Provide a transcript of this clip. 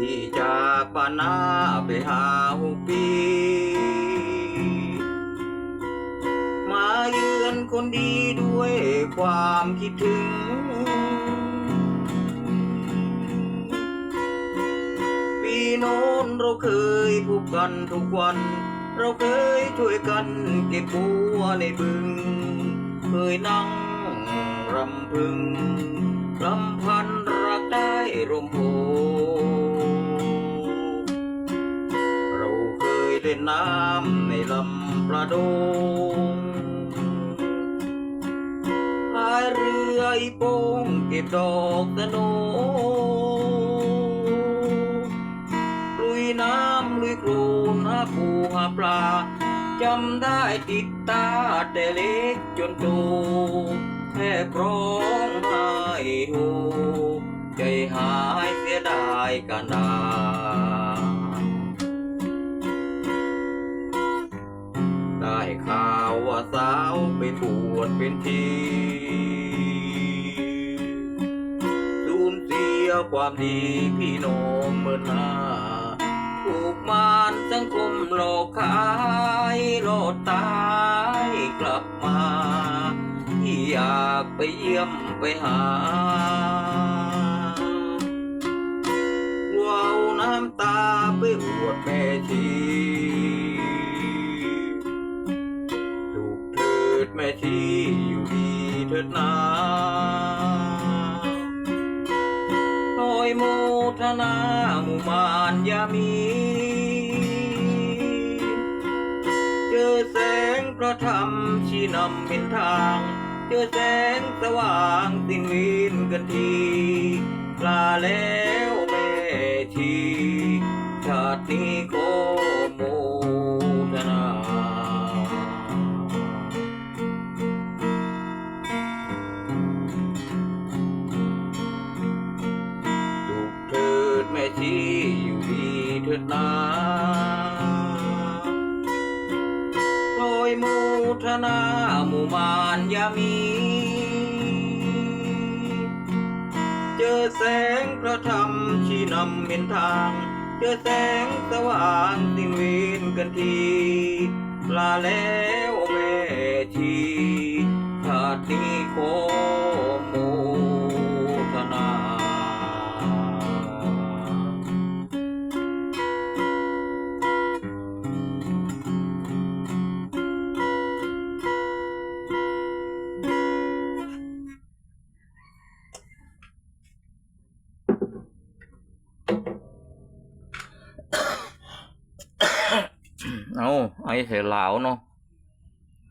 ที่จานหน้าไปหาหกปี มาเยือนคนดีด้วยความคิดถึง ปีโน้นเราเคยพบกันทุกวัน เราเคยช่วยกันเก็บบัวในบึง เคยนั่งรำพึงรำพันรักได้ร่มโพ เล่นน้ำในลำประดงพายเรืออีโปงเก็บดอกตะโนลุยน้ำลุยโคลนหาปูหาปลาจำได้ติดตาแต่เล็กจนโตแทบร้องไห้โฮใจหายเสียดายกันดาาว่าสาวไปบวชเป็นทีสูญเสียความดีพี่น้องเมื่อหนาถูกมารสังคมหลอกขายหลอดตายกลับมาที่อยากไปเยี่ยมไปหาว้าวน้ำตาไปอวดแม่ชี ดีเถิดนาโอยโมทนาหมู่มานยามี เจอแสงพระธรรมชี้นำเป็นทาง เจอแสงสว่างสิ้นวินกันทีลาแล้วแม่ชีชาตินี้ขอ ดแม่ชีอยู่ดีเถิดนาโปรยมูทนาหมู่มานยามี เจอแสงพระธรรมชี้นำเป็นทาง เจอแสงสว่างสิ้นเวินกันทีลาแล้วแม่ชีชาตินี้ขอ เอาไอ้เสียเหลาวเนาะ